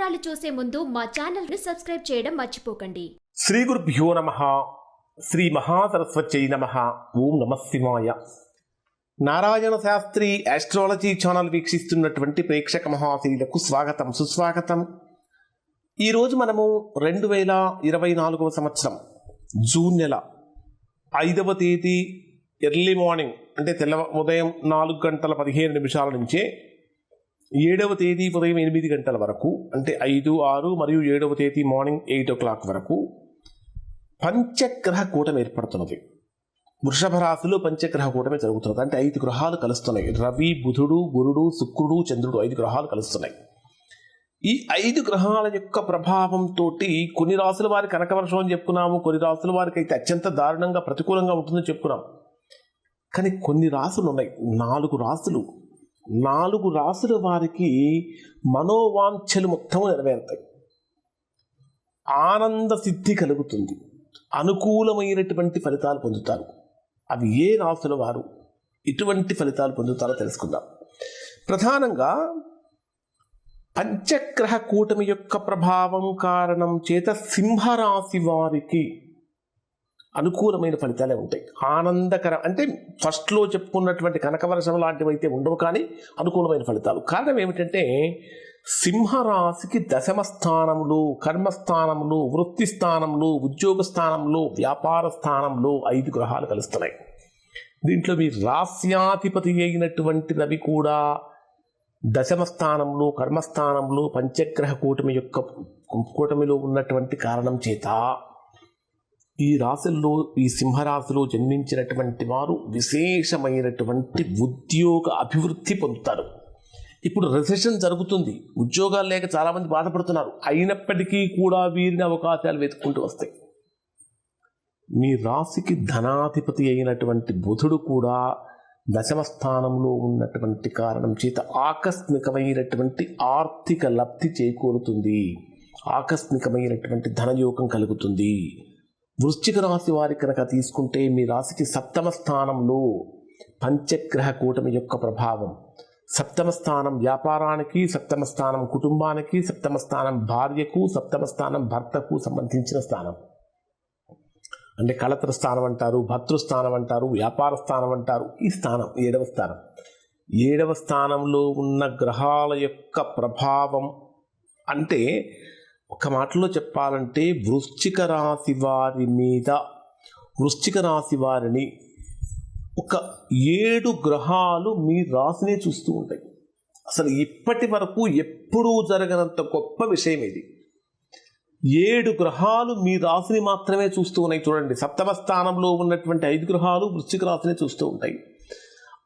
వివరాలు చూసే ముందు మా ఛానల్ను సబ్స్క్రైబ్ చేయడం మర్చిపోకండి. శ్రీ గురుభ్యో నమ. శ్రీ మహాసరస్వత్యై నమ. ఓం నమ శివాయ. నారాయణ శాస్త్రి ఆస్ట్రాలజీ ఛానల్ వీక్షిస్తున్నటువంటి ప్రేక్షక మహాశీలకు స్వాగతం సుస్వాగతం. ఈరోజు మనము రెండు వేల ఇరవై నాలుగవ సంవత్సరం జూన్ నెల ఐదవ తేదీ ఎర్లీ మార్నింగ్ అంటే తెల్ల ఉదయం నాలుగు గంటల పదిహేను నిమిషాల నుంచే ఏడవ తేదీ ఉదయం ఎనిమిది గంటల వరకు అంటే ఐదు ఆరు మరియు ఏడవ తేదీ మార్నింగ్ ఎయిట్ ఓ క్లాక్ వరకు పంచగ్రహ కూటమి ఏర్పడుతున్నది. వృషభ రాశిలో పంచగ్రహ కూటమి జరుగుతున్నది. అంటే ఐదు గ్రహాలు కలుస్తున్నాయి. రవి బుధుడు గురుడు శుక్రుడు చంద్రుడు ఐదు గ్రహాలు కలుస్తున్నాయి. ఈ ఐదు గ్రహాల యొక్క ప్రభావంతో కొన్ని రాసుల వారి కనకవర్షం అని చెప్పుకున్నాము. కొన్ని రాసుల వారికి అయితే అత్యంత దారుణంగా ప్రతికూలంగా ఉంటుందని చెప్పుకున్నాం. కానీ కొన్ని రాసులు ఉన్నాయి. నాలుగు రాసులు నాలుగు రాసుల వారికి మనోవాంఛలు మొత్తం నెరవేరుతాయి. ఆనంద సిద్ధి కలుగుతుంది. అనుకూలమైనటువంటి ఫలితాలు పొందుతారు. అవి ఏ రాసుల వారు ఇటువంటి ఫలితాలు పొందుతారో తెలుసుకుందాం. ప్రధానంగా పంచగ్రహ కూటమి యొక్క ప్రభావం కారణం చేత సింహరాశి వారికి అనుకూలమైన ఫలితాలే ఉంటాయి. ఆనందకర అంటే ఫస్ట్లో చెప్పుకున్నటువంటి కనకవర్షం లాంటివి అయితే ఉండవు కానీ అనుకూలమైన ఫలితాలు. కారణం ఏమిటంటే సింహరాశికి దశమ స్థానంలో కర్మస్థానంలో వృత్తి స్థానంలో ఉద్యోగ స్థానంలో వ్యాపార స్థానంలో ఐదు గ్రహాలు కలుస్తున్నాయి. దీంట్లో మీ రాస్యాధిపతి అయినటువంటి రవి కూడా దశమ స్థానంలో కర్మస్థానంలో పంచగ్రహ కూటమి యొక్క కూటమిలో ఉన్నటువంటి కారణం చేత ఈ రాశుల్లో ఈ సింహరాశిలో జన్మించినటువంటి వారు విశేషమైనటువంటి ఉద్యోగ అభివృద్ధి పొందుతారు. ఇప్పుడు రిసెషన్ జరుగుతుంది. ఉద్యోగాలు లేక చాలామంది బాధపడుతున్నారు. అయినప్పటికీ కూడా వీరిని అవకాశాలు వెతుక్కుంటూ వస్తాయి. మీ రాశికి ధనాధిపతి అయినటువంటి బుధుడు కూడా దశమ స్థానంలో ఉన్నటువంటి కారణం చేత ఆకస్మికమైనటువంటి ఆర్థిక లబ్ధి చేకూరుతుంది. ఆకస్మికమైనటువంటి ధనయోగం కలుగుతుంది. వృశ్చిక రాశి వారి కనుక తీసుకుంటే మీ రాశికి సప్తమ స్థానంలో పంచగ్రహ కూటమి యొక్క ప్రభావం. సప్తమ స్థానం వ్యాపారానికి సప్తమ స్థానం కుటుంబానికి సప్తమ స్థానం భార్యకు సప్తమ స్థానం భర్తకు సంబంధించిన స్థానం. అంటే కళత్ర స్థానం అంటారు భర్తృస్థానం అంటారు వ్యాపార స్థానం అంటారు ఈ స్థానం ఏడవ స్థానం. ఏడవ స్థానంలో ఉన్న గ్రహాల యొక్క ప్రభావం అంటే ఒక మాటలో చెప్పాలంటే వృశ్చిక రాశి వారి మీద వృశ్చిక రాశి వారిని ఒక ఏడు గ్రహాలు మీ రాశినే చూస్తూ ఉంటాయి. అసలు ఇప్పటి వరకు ఎప్పుడూ జరగనంత గొప్ప విషయం ఇది. ఏడు గ్రహాలు మీ రాశిని మాత్రమే చూస్తూ ఉన్నాయి. చూడండి సప్తమ స్థానంలో ఉన్నటువంటి ఐదు గ్రహాలు వృశ్చిక రాశిని చూస్తూ ఉంటాయి.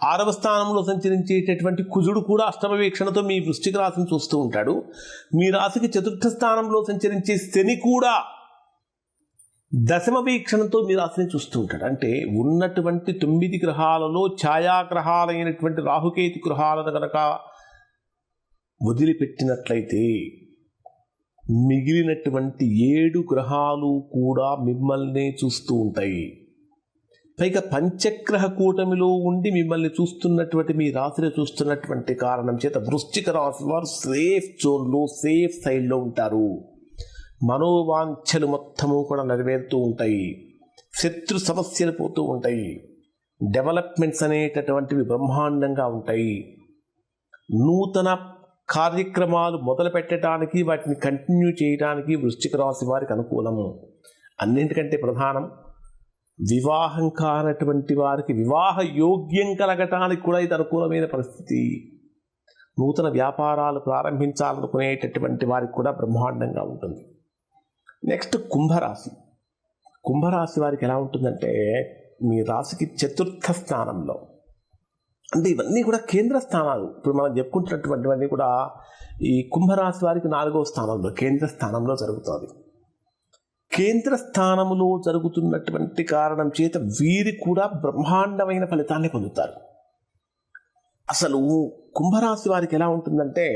ఆరవ స్థానంలో సంచరించేటటువంటి కుజుడు కూడా అష్టమ వీక్షణతో మీ వృష్టిక రాశిని చూస్తూ ఉంటాడు. మీ రాశికి చతుర్థ స్థానంలో సంచరించే శని కూడా దశమ వీక్షణతో మీ రాశిని చూస్తూ ఉంటాడు. అంటే ఉన్నటువంటి తొమ్మిది గ్రహాలలో ఛాయాగ్రహాలైనటువంటి రాహుకేతు గ్రహాలను కనుక వదిలిపెట్టినట్లయితే మిగిలినటువంటి ఏడు గ్రహాలు కూడా మిమ్మల్ని చూస్తూ ఉంటాయి. పైగా పంచగ్రహ కూటమిలో ఉండి మిమ్మల్ని చూస్తున్నటువంటి మీ రాశిని చూస్తున్నటువంటి కారణం చేత వృశ్చిక రాశి వారు సేఫ్ జోన్లో సేఫ్ సైడ్లో ఉంటారు. మనోవాంఛలు మొత్తము కూడా నెరవేరుతూ ఉంటాయి. శత్రు సమస్యలు పోతూ ఉంటాయి. డెవలప్మెంట్స్ అనేటటువంటివి బ్రహ్మాండంగా ఉంటాయి. నూతన కార్యక్రమాలు మొదలు పెట్టడానికి వాటిని కంటిన్యూ చేయడానికి వృశ్చిక రాశి వారికి అనుకూలము. అన్నింటికంటే ప్రధానం వివాహం కానటువంటి వారికి వివాహ యోగ్యం కలగటానికి కూడా ఇది అనుకూలమైన పరిస్థితి. నూతన వ్యాపారాలు ప్రారంభించాలనుకునేటటువంటి వారికి కూడా బ్రహ్మాండంగా ఉంటుంది. నెక్స్ట్ కుంభరాశి. కుంభరాశి వారికి ఎలా ఉంటుందంటే మీ రాశికి చతుర్థ స్థానంలో అంటే ఇవన్నీ కూడా కేంద్ర స్థానాలు. ఇప్పుడు మనం చెప్పుకుంటున్నటువంటివన్నీ కూడా ఈ కుంభరాశి వారికి నాలుగవ స్థానంలో కేంద్ర స్థానంలో జరుగుతుంది. కేంద్ర స్థానములో జరుగుతున్నటువంటి కారణం చేత వీరి కూడా బ్రహ్మాండమైన ఫలితాన్ని పొందుతారు. అసలు కుంభరాశి వారికి ఎలా ఉంటుందంటే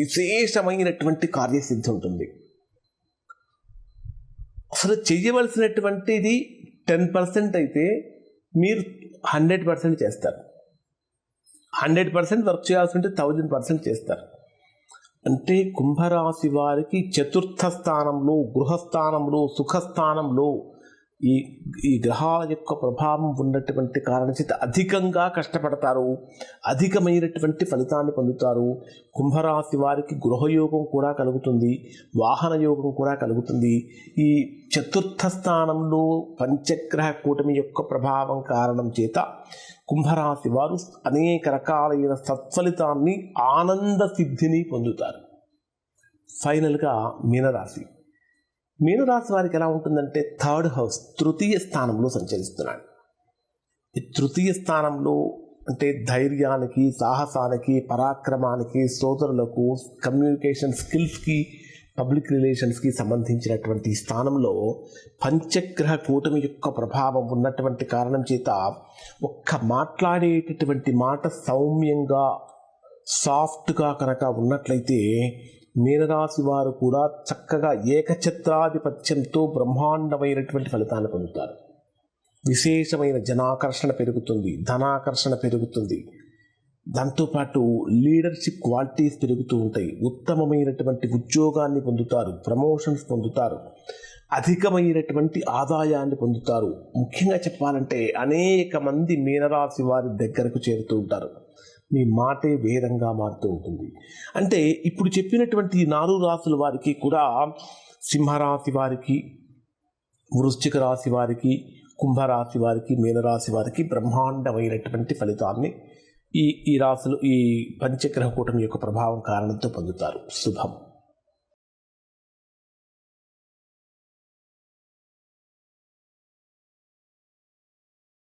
విశేషమైనటువంటి కార్యసిద్ధి ఉంటుంది. అసలు చెయ్యవలసినటువంటిది టెన్ పర్సెంట్ అయితే మీరు హండ్రెడ్ పర్సెంట్ చేస్తారు. హండ్రెడ్ పర్సెంట్ వర్క్ చేయాల్సి ఉంటే థౌజండ్ పర్సెంట్ చేస్తారు. అంటే కుంభరాశి వారికి చతుర్థ స్థానంలో గృహస్థానంలో సుఖస్థానంలో ఈ ఈ గ్రహాల యొక్క ప్రభావం ఉన్నటువంటి కారణం చేత అధికంగా కష్టపడతారు. అధికమైనటువంటి ఫలితాన్ని పొందుతారు. కుంభరాశి వారికి గృహయోగం కూడా కలుగుతుంది. వాహన యోగం కూడా కలుగుతుంది. ఈ చతుర్థ స్థానంలో పంచగ్రహ కూటమి యొక్క ప్రభావం కారణం చేత కుంభరాశి వారు అనేక రకాలైన సత్ఫలితాన్ని ఆనంద సిద్ధిని పొందుతారు. ఫైనల్గా మీనరాశి. మీనరాశి వారికి ఎలా ఉంటుందంటే థర్డ్ హౌస్ తృతీయ స్థానంలో సంచరిస్తున్నాడు. ఈ తృతీయ స్థానంలో అంటే ధైర్యానికి సాహసానికి పరాక్రమానికి సోదరులకు కమ్యూనికేషన్ స్కిల్స్కి పబ్లిక్ రిలేషన్స్కి సంబంధించినటువంటి స్థానంలో పంచగ్రహ కూటమి యొక్క ప్రభావం ఉన్నటువంటి కారణం చేత ఒక్క మాట్లాడేటటువంటి మాట సౌమ్యంగా సాఫ్ట్గా కనుక ఉన్నట్లయితే మీనరాశి వారు కూడా చక్కగా ఏకఛత్రాధిపత్యంతో బ్రహ్మాండమైనటువంటి ఫలితాన్ని పొందుతారు. విశేషమైన జనాకర్షణ పెరుగుతుంది ధనాకర్షణ పెరుగుతుంది. దాంతోపాటు లీడర్షిప్ క్వాలిటీస్ పెరుగుతూ ఉంటాయి. ఉత్తమమైనటువంటి ఉద్యోగాన్ని పొందుతారు ప్రమోషన్స్ పొందుతారు అధికమైనటువంటి ఆదాయాన్ని పొందుతారు. ముఖ్యంగా చెప్పాలంటే అనేక మంది మీనరాశి వారి దగ్గరకు చేరుతూ ఉంటారు. మీ మాటే వేదంగా మారుతూ ఉంటుంది. అంటే ఇప్పుడు చెప్పినటువంటి నాలుగు రాసుల వారికి కూడా సింహరాశి వారికి వృశ్చిక రాశి వారికి కుంభరాశి వారికి మీనరాశి వారికి బ్రహ్మాండమైనటువంటి ఫలితాన్ని ఈ ఈ రాశులు ఈ పంచగ్రహ కూటమి యొక్క ప్రభావం కారణంతో పొందుతారు. శుభం.